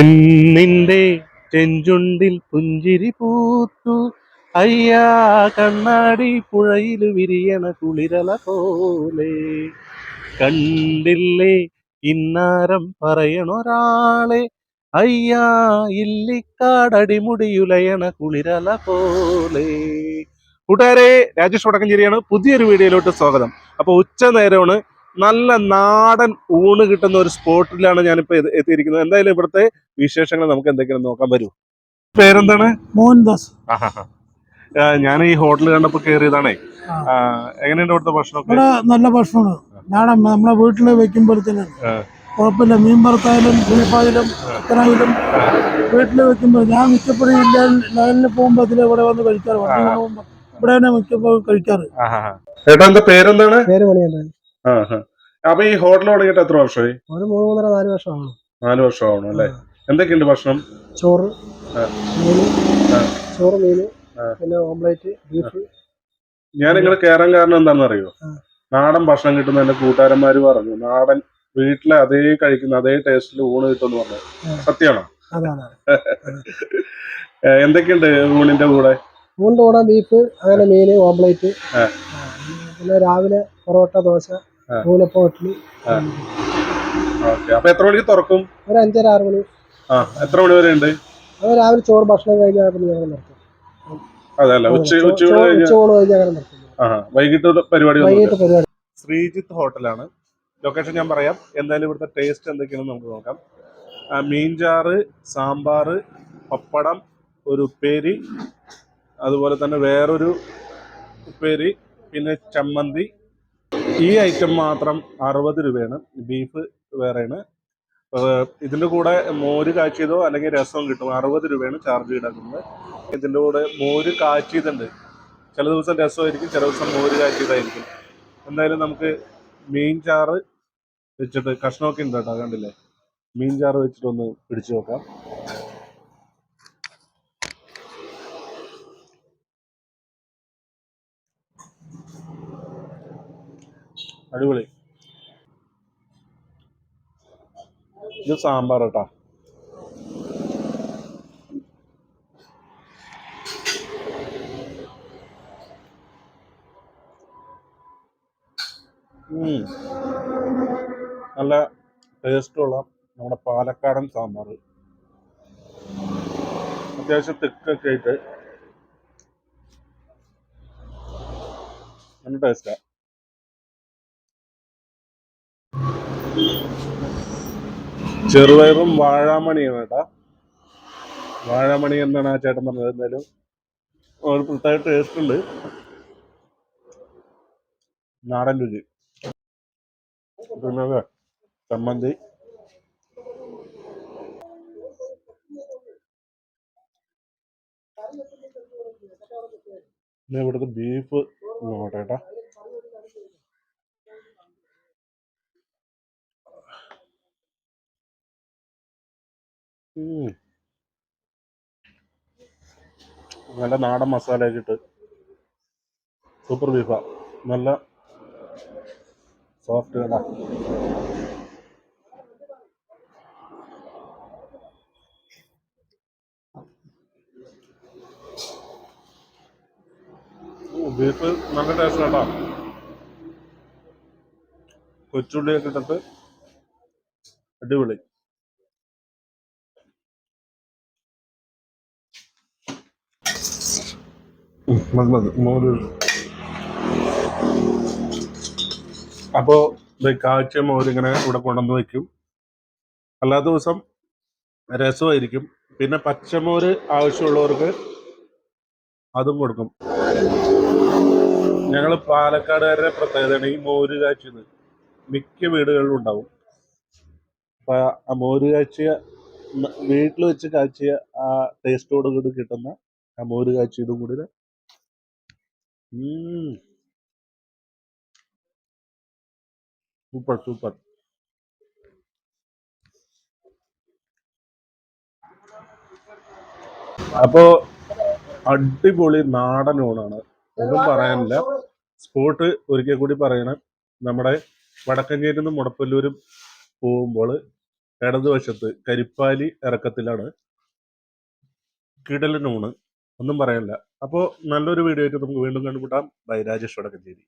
പെണ്ണിന്റെ ചെഞ്ചുണ്ടിൽ പുഞ്ചിരി പൂത്തു. അയ്യാ കണ്ണാടി പുഴയിൽ വിരിയണ കുളിരല പോലെ. കണ്ടില്ലേ ഇന്നാരം പറയണൊരാളെ. അയ്യാ ഇല്ലിക്കാടടിമുടിയുലയണ കുളിരല പോലെ. കൂട്ടുകാരെ രാജേഷ് വടക്കഞ്ചേരിയാണ് പുതിയൊരു വീഡിയോയിലോട്ട് സ്വാഗതം. അപ്പോൾ ഉച്ച നേരമാണ് നല്ല നാടൻ ഊണ് കിട്ടുന്ന ഒരു സ്പോട്ടിലാണ് ഞാനിപ്പോ എത്തി- എത്തിയിരിക്കുന്നത്. എന്തായാലും ഇവിടുത്തെ വിശേഷങ്ങൾ നമുക്ക് എന്തെങ്കിലും നോക്കാൻ വരൂ. പേരെന്താണ്? മോഹൻദാസ്. ഞാൻ ഈ ഹോട്ടൽ കണ്ടപ്പോ കയറിയതാണേ എങ്ങനെയുണ്ട് ഇവിടുത്തെ ഭക്ഷണം ഇവിടെ നല്ല ഭക്ഷണമാണ്. നാടൻ നമ്മളെ വീട്ടിൽ വെക്കുമ്പോഴത്തേനും. കുഴപ്പമില്ല. മീൻ വറുത്തായാലും പുളിപ്പായാലും ചിക്കനായാലും വീട്ടിൽ വെക്കുമ്പോൾ ഞാൻ മിക്കപ്പോഴും ലൈനിൽ പോകുമ്പോൾ അതിൽ ഇവിടെ വന്ന് കഴിക്കാറ്. ഇവിടെ തന്നെ മിക്കപ്പോഴും കഴിക്കാറ്. ചേട്ടാ എന്താ പേരെന്താണ്? പേര് പണിയല്ലേ. അപ്പൊ ഈ ഹോട്ടൽ തുടങ്ങിയിട്ട് എത്ര വർഷമായി? ഒരു മൂന്ന് മൂന്നര നാല് വർഷമാണ്. നാല് വർഷമാവണം അല്ലേ? എന്തൊക്കെയുണ്ട് ഭക്ഷണം? ചോറ്. മീന് ചോറ് മീന് പിന്നെ ഓംലേറ്റ് ബീഫ്. ഞാൻ നിങ്ങൾ കയറാൻ കാരണം എന്താണെന്ന് അറിയോ നാടൻ ഭക്ഷണം കിട്ടുന്ന എന്റെ കൂട്ടുകാരന്മാര് പറഞ്ഞു നാടൻ വീട്ടിലെ അതേ കഴിക്കുന്ന അതേ ടേസ്റ്റിൽ ഊണ് കിട്ടുമെന്ന് പറഞ്ഞു. സത്യമാണോ? എന്തൊക്കെയുണ്ട് ഊണിന്റെ കൂടെ? ഊണിന്റെ കൂടെ ബീഫ് അങ്ങനെ മീന് ഓംലേറ്റ്. പിന്നെ രാവിലെ പൊറോട്ട ദോശ അപ്പൊ എത്ര മണിക്ക് തുറക്കും? ഒരു അഞ്ചര ആറ് മണി. ആ. എത്ര മണി വരെ ഉണ്ട്? അത് രാവിലെ ചോറ് ഭക്ഷണം കഴിഞ്ഞാൽ പിന്നെ ഞങ്ങൾ നിർത്തും. അതല്ല. ഉച്ച ചോ- ഉച്ചയോട് ചോ- കഴിഞ്ഞ് ഉച്ചയൂണ് കഴിഞ്ഞ് നിർത്തും. ആ വൈകിട്ട് പരിപാടി വൈകിട്ട് പരിപാടി. ശ്രീജിത്ത് ഹോട്ടലാണ്. ലൊക്കേഷൻ ഞാൻ പറയാം. എന്തായാലും ഇവിടുത്തെ ടേസ്റ്റ് എന്തൊക്കെയാണെന്ന് നമുക്ക് നോക്കാം. മീൻചാറ് സാമ്പാർ പപ്പടം ഒരു ഉപ്പേരി അതുപോലെ തന്നെ വേറൊരു ഉപ്പേരി പിന്നെ ചമ്മന്തി ഈ ഐറ്റം മാത്രം അറുപത് രൂപയാണ്. ബീഫ് വേറെയാണ്. ഇതിന്റെ കൂടെ മോര് കാച്ചിയതോ അല്ലെങ്കിൽ രസവും കിട്ടും. അറുപത് രൂപയാണ് ചാർജ് ഈടാക്കുന്നത്. ഇതിന്റെ കൂടെ മോര് കാച്ചിയതുണ്ട്. ചില ദിവസം രസമായിരിക്കും ചില ദിവസം മോര് കാച്ചിയതായിരിക്കും. എന്തായാലും നമുക്ക് മീൻ ചാറ് വെച്ചിട്ട് കഷ്ണമൊക്കെ ഉണ്ട് കേട്ടോ കണ്ടില്ലേ? മീൻ ചാറ് വെച്ചിട്ടൊന്ന് പിടിച്ചു നോക്കാം. അടിപൊളി. ഇത് സാമ്പാർ കേട്ടാ. നല്ല ടേസ്റ്റുള്ള നമ്മുടെ പാലക്കാടൻ സാമ്പാർ. അത്യാവശ്യം തിക്കൊക്കെ ആയിട്ട്. നല്ല ടേസ്റ്റാ. ചെറുപയറും വാഴാമണിയും കേട്ടാ വാഴാമണി എന്നാണ് ആ ചേട്ടൻ പറഞ്ഞത്. എന്തായാലും ഒരു പ്രത്യേക ടേസ്റ്റ് ഉണ്ട്. നാടൻ രുചി. പിന്നെ ചമ്മന്തി. പിന്നെ ഇവിടുത്തെ ബീഫ് നോട്ടെ നല്ല നാടൻ മസാല ഇട്ട് സൂപ്പർ ബീഫാ നല്ല സോഫ്റ്റ് കട ബീഫ് നല്ല ടേസ്റ്റ് കേട്ടാ. കൊച്ചുള്ളിയൊക്കെ ഇട്ടിട്ട് അടിപൊളി. മതി മതി. മോര് അപ്പോ കാഴ്ച മോരിങ്ങനെ ഇവിടെ കൊണ്ടുവന്ന് വെക്കും. അല്ലാത്ത ദിവസം രസമായിരിക്കും. പിന്നെ പച്ചമോര് ആവശ്യമുള്ളവർക്ക് അതും കൊടുക്കും. ഞങ്ങൾ പാലക്കാടുകാരുടെ പ്രത്യേകതയാണ് ഈ മോര് കാച്ചുന്നത് മിക്ക വീടുകളിലും ഉണ്ടാവും. അപ്പൊ ആ മോര് കാച്ചിയ വീട്ടിൽ വെച്ച് കാച്ചിയ ആ ടേസ്റ്റോട് കൂടി കിട്ടുന്ന ആ മോര് കാച്ചിയതും കൂടി. സൂപ്പർ സൂപ്പർ അപ്പോ അടിപൊളി നാടൻ ഊണാണ്. ഒന്നും പറയാനില്ല. സ്പോട്ട് ഒരിക്കൽ കൂടി പറയണം. നമ്മുടെ വടക്കഞ്ചേരിയിൽ നിന്ന് മുടപ്പല്ലൂരും പോകുമ്പോൾ ഇടതുവശത്ത് കരിപ്പാലി ഇറക്കത്തിലാണ്. കിടലനൂണ് ഒന്നും പറയാനില്ല അപ്പോൾ നല്ലൊരു വീഡിയോ ആയിട്ട് നമുക്ക് വീണ്ടും കണ്ടുമുട്ടാം. ബൈ രാജേഷ് വടക്കഞ്ചേരി.